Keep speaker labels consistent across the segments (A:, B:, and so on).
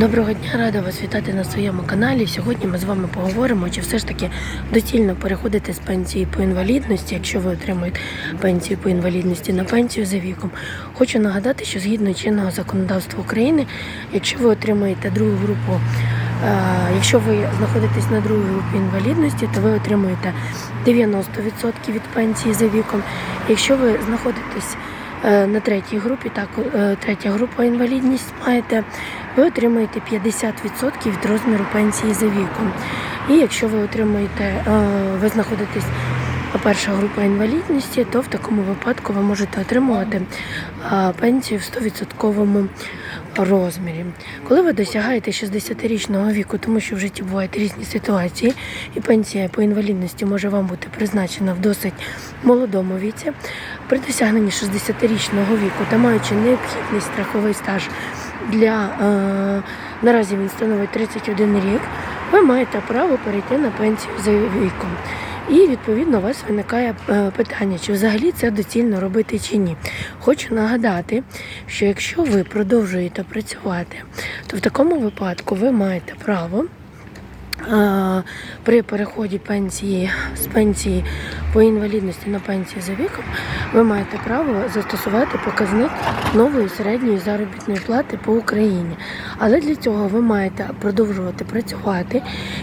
A: Доброго дня, рада вас вітати на своєму каналі. Сьогодні ми з вами поговоримо, чи все ж таки доцільно переходити з пенсії по інвалідності, якщо ви отримуєте пенсію по інвалідності на пенсію за віком. Хочу нагадати, що згідно чинного законодавства України, якщо ви отримуєте другу групу, е, якщо ви знаходитесь на другій групі інвалідності, то ви отримуєте 90% від пенсії за віком. Якщо ви знаходитесь на третій групі, так е, третя група інвалідність маєте, ви отримаєте 50% від розміру пенсії за віком. І якщо ви отримуєте, е, ви знаходитесь перша група інвалідності, то в такому випадку ви можете отримувати пенсію в 100% розмірі. Коли ви досягаєте 60-річного віку, тому що в житті бувають різні ситуації, і пенсія по інвалідності може вам бути призначена в досить молодому віці, при досягненні 60-річного віку та маючи необхідний страховий стаж для е, наразі він становить 31 рік, ви маєте право перейти на пенсію за віком. І відповідно у вас виникає е, питання, чи взагалі це доцільно робити чи ні. Хочу нагадати, що якщо ви продовжуєте працювати, то в такому випадку ви маєте право. При переході пенсії з пенсії по інвалідності на пенсію за віком ви маєте право застосувати показник нової середньої заробітної плати по Україні. Але для цього ви маєте продовжувати працювати.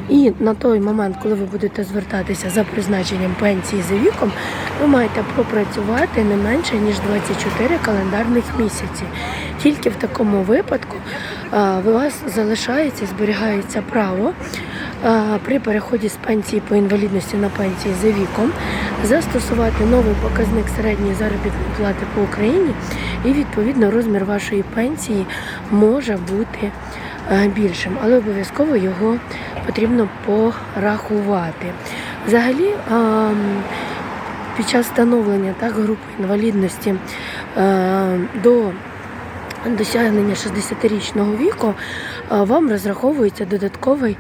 A: І на той момент, коли ви будете звертатися за призначенням пенсії за віком, ви маєте пропрацювати не менше ніж 24 календарних місяці. Тільки в такому випадку у вас залишається, зберігається право при переході з пенсії по інвалідності на пенсії за віком застосувати новий показник середньої заробітної плати по Україні, і відповідно розмір вашої пенсії може бути більшим, але обов'язково його потрібно порахувати. Взагалі, під час встановлення так, групи інвалідності до досягнення 60-річного віку е, вам розраховується додатковий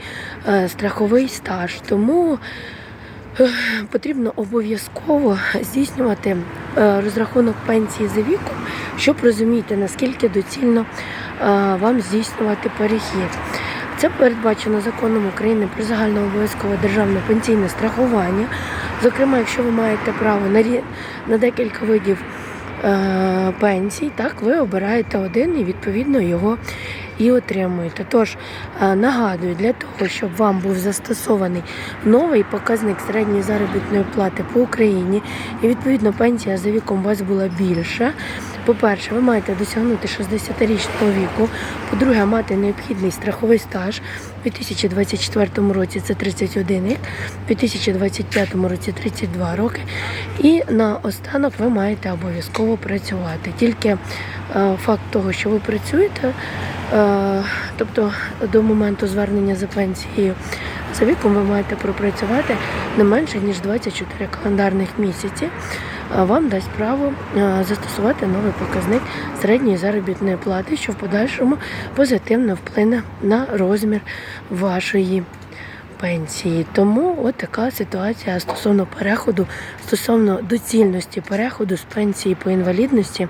A: е, страховий стаж. Тому е, потрібно обов'язково здійснювати розрахунок пенсії за віком, щоб розуміти, наскільки доцільно вам здійснювати перехід. Це передбачено законом України про загальнообов'язкове державне пенсійне страхування. Зокрема, якщо ви маєте право на, декілька видів пенсій, так ви обираєте один і відповідно його і отримуєте. Тож е, нагадую, для того, щоб вам був застосований новий показник середньої заробітної плати по Україні, і відповідно пенсія за віком у вас була більша. По-перше, ви маєте досягнути 60-річного віку. По-друге, мати необхідний страховий стаж. У 2024 році це 31 рік, у 2025 році 32 роки. І наостанок ви маєте обов'язково працювати. Тільки факт того, що ви працюєте, е, тобто до моменту звернення за пенсією за віком ви маєте пропрацювати не менше ніж 24 календарних місяці. Вам дасть право е, застосувати новий показник середньої заробітної плати, що в подальшому позитивно вплине на розмір вашої пенсії. Тому от така ситуація стосовно переходу, стосовно доцільності переходу з пенсії по інвалідності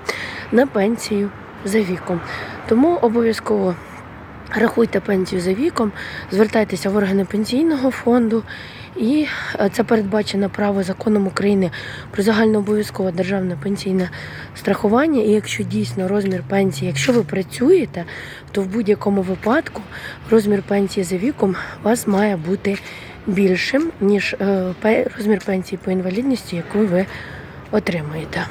A: на пенсію за віком. Тому обов'язково рахуйте пенсію за віком, звертайтеся в органи пенсійного фонду. І е, це передбачено право законом України про загальнообов'язкове державне пенсійне страхування. І якщо дійсно розмір пенсії, якщо ви працюєте, то в будь-якому випадку розмір пенсії за віком у вас має бути більшим, ніж е, розмір пенсії по інвалідності, яку ви отримуєте.